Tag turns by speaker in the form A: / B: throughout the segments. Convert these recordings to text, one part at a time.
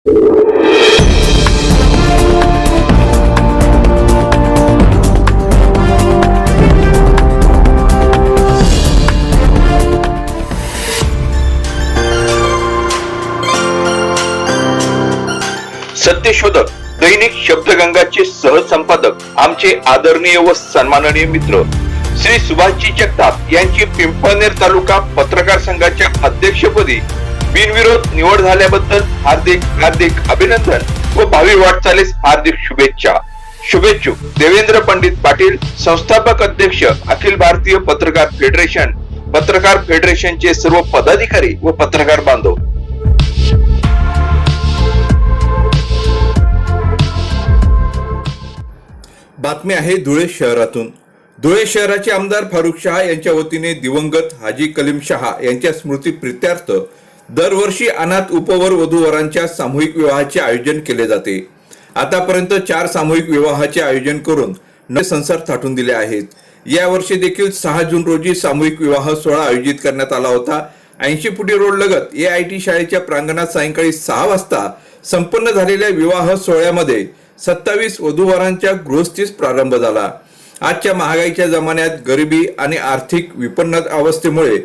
A: सत्यशोधक दैनिक शब्दगंगाचे सहसंपादक आमचे आदरणीय व सन्माननीय मित्र श्री सुभाषजी जगताप यांची पिंपळनेर तालुका पत्रकार संघाच्या अध्यक्षपदी बिनविरोध निवड झाल्याबद्दल हार्दिक हार्दिक अभिनंदन व भावी वाटचालीस हार्दिक शुभेच्छा. शुभेच्छुक देवेंद्र पंडित पाटील संस्थापक अध्यक्ष अखिल भारतीय पत्रकार फेडरेशन पत्रकार फेडरेशनचे सर्व पदाधिकारी व पत्रकार बांधव. बातमी आहे धुळे शहरातून. धुळे शहराचे आमदार फारुख शहा यांच्या वतीने दिवंगत हाजी कलीम शहा यांच्या स्मृती प्रित्यार्थ दरवर्षी अनाथ उपवर वधूवरांच्या सामूहिक विवाहाचे आयोजन केले जाते. आतापर्यंत चार सामूहिक विवाहाचे आयोजन करून नवे संसार थाटून दिले आहेत. यावर्षी देखील सहा जून रोजी सामूहिक विवाह सोहळा आयोजित करण्यात आला होता. ऐंशी फुटी रोड लगत ए आय टी शाळेच्या प्रांगणात सायंकाळी सहा वाजता संपन्न झालेल्या विवाह सोहळ्यामध्ये सत्तावीस वधूवरांच्या गृहस्थीस प्रारंभ झाला. आजच्या महागाईच्या जमान्यात गरिबी आणि आर्थिक विपन्न अवस्थेमुळे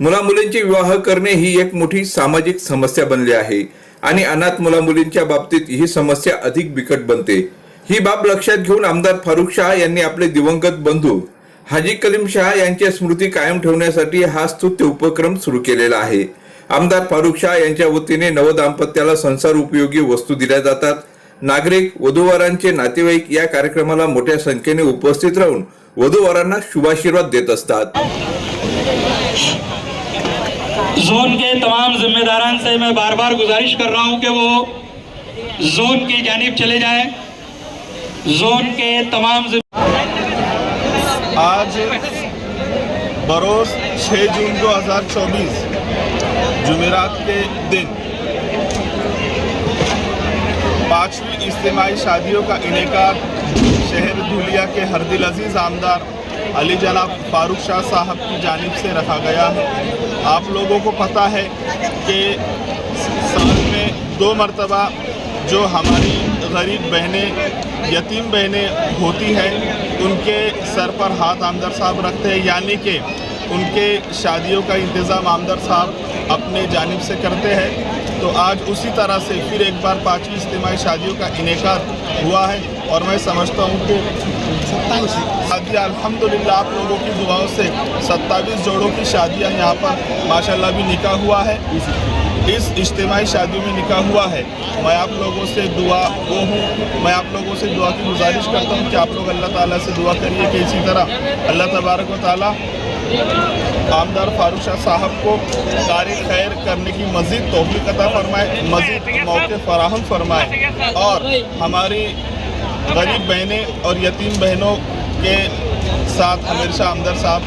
A: मुलामुलींचे विवाह करणे ही एक मोठी सामाजिक समस्या बनली आहे. आणि अनाथ मुलामुलींच्या बाबतीत ही समस्या अधिक बिकट बनते. ही बाब लक्षात घेऊन आमदार फारुख शाह यांनी आपले दिवंगत बंधू हाजी कलीम शाह यांच्या स्मृती कायम ठेवण्यासाठी हा स्तुत्य उपक्रम सुरू केलेला आहे. आमदार फारुख शाह यांच्या वतीने नवदाम्पत्याला संसार उपयोगी वस्तू दिल्या जातात. नागरिक वधूवरांचे नातेवाईक या कार्यक्रमाला मोठ्या संख्येने उपस्थित राहून वधूवरांना शुभाशीर्वाद देत असतात.
B: زون کے تمام ذمہ داران سے میں بار بار گزارش کر رہا ہوں کہ وہ زون کی جانب چلے جائیں۔ زون کے تمام
C: ذمہ آج بروز چھ جون دو ہزار چوبیس، جمعرات کے دن پانچویں اجتماعی شادیوں کا انعقاد شہر دھولیا کے ہردل عزیز آمدار علی جناب فاروق شاہ صاحب کی جانب سے رکھا گیا ہے۔ آپ لوگوں کو پتہ ہے کہ سال میں دو مرتبہ جو ہماری غریب بہنیں، یتیم بہنیں ہوتی ہیں، ان کے سر پر ہاتھ آمدر صاحب رکھتے ہیں یعنی کہ ان کے شادیوں کا انتظام آمدر صاحب اپنے جانب سے کرتے ہیں۔ تو آج اسی طرح سے پھر ایک بار پانچویں اجتماعی شادیوں کا انعقاد ہوا ہے اور میں سمجھتا ہوں کہ ستائیس۔ ابھی الحمدللہ، آپ لوگوں کی دعاؤں سے ستائیس جوڑوں کی شادیاں یہاں پر ماشاءاللہ بھی نکاح ہوا ہے۔ اس اجتماعی شادیوں میں نکاح ہوا ہے۔ میں آپ لوگوں سے دعا وہ ہوں، میں آپ لوگوں سے دعا کی گزارش کرتا ہوں کہ آپ لوگ اللہ تعالیٰ سے دعا کریے کہ اسی طرح اللہ تبارک و تعالیٰ آمدار فاروق شاہ صاحب کو تاریخ خیر کرنے کی مزید توفیق عطا فرمائے، مزید موقع فراہم فرمائے۔ اور ہماری बहनों के साथ हमेशा आमदार साहब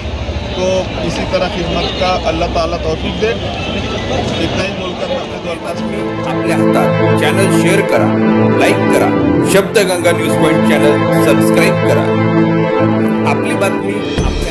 C: को इसी तरह खिदमत का अल्लाह ताला तौफीक दे इतना ही बोलकर मैं अपने दौर का
A: आपल्या हातात चॅनल शेअर करा लाईक करा Shabdganga news point channel subscribe करा आपली बातमी